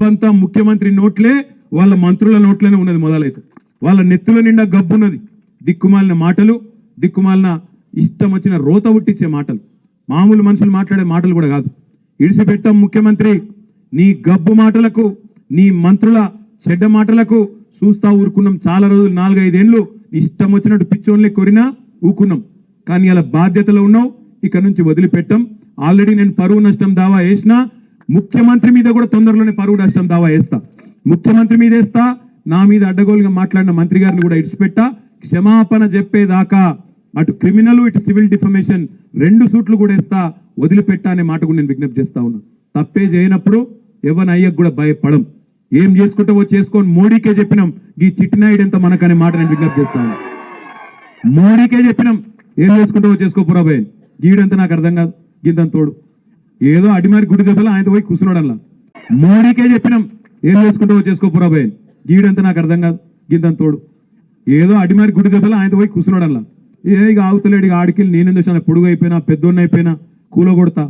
గబ్బంతా ముఖ్యమంత్రి నోట్లే వాళ్ళ మంత్రుల నోట్లోనే ఉన్నది మొదలైతే. వాళ్ళ నెత్తుల నిండా గబ్బున్నది. దిక్కుమాలిన మాటలు దిక్కుమాలిన ఇష్టం వచ్చిన రోత ఉట్టించే మాటలు. మామూలు మనుషులు మాట్లాడే మాటలు కూడా కాదు. ఇడిసిపెట్టాం ముఖ్యమంత్రి నీ గబ్బు మాటలకు నీ మంత్రుల చెడ్డ మాటలకు చూస్తా ఊరుకున్నాం. చాలా రోజులు నాలుగైదేళ్ళు ఇష్టం వచ్చినట్టు పిచ్చోన్లే కొరినా ఊకున్నాం. కానీ అలా బాధ్యతలో ఉన్నావు ఇక్కడ నుంచి వదిలిపెట్టాం. ఆల్రెడీ నేను పరువు నష్టం దావా వేసినా ముఖ్యమంత్రి మీద కూడా తొందరలోనే పరువు నష్టం దావా వేస్తా. ముఖ్యమంత్రి మీద వేస్తా నా మీద అడ్డగోలుగా మాట్లాడిన మంత్రి గారిని కూడా ఇడిచిపెట్టా. క్షమాపణ చెప్పేదాకా అటు క్రిమినల్ ఇటు సివిల్ డిఫమేషన్ రెండు సూట్లు కూడా వేస్తా వదిలిపెట్టా అనే మాట కూడా నేను విజ్ఞప్తి చేస్తా ఉన్నా. తప్పే చేయనప్పుడు ఎవరి అయ్యకు కూడా భయపడం. ఏం చేసుకుంటావో చేసుకొని మోడీకే చెప్పినాం ఈ చిట్టినాయుడు ఎంత మనకనే మాట నేను విజ్ఞప్తి చేస్తాను మోడీకే చెప్పినాం ఏం చేసుకుంటావో చేసుకోపోరా భయ్ గీడంతా నాకు అర్థం కాదు గింతంత తోడు. ఏదో అడిమారి గుడి దెబ్బలు ఆయనతో పోయి కూర్చున్నాడు అలా మోడీకే చెప్పినాం ఏం చేసుకుంటావో చేసుకోపోరా భయ్ గీడంతా నాకు అర్థం కాదు గింతంత తోడు. ఏదో అడిమారి గుడి దెబ్బలు ఆయనతో పోయి కూర్చున్నాడు అలా ఏ ఇక ఆగుతలేడు ఇక ఆడికి నేనేం చేశాను పొడుగు అయిపోయినా పెద్దోన్న అయిపోయినా కూలగొడతా.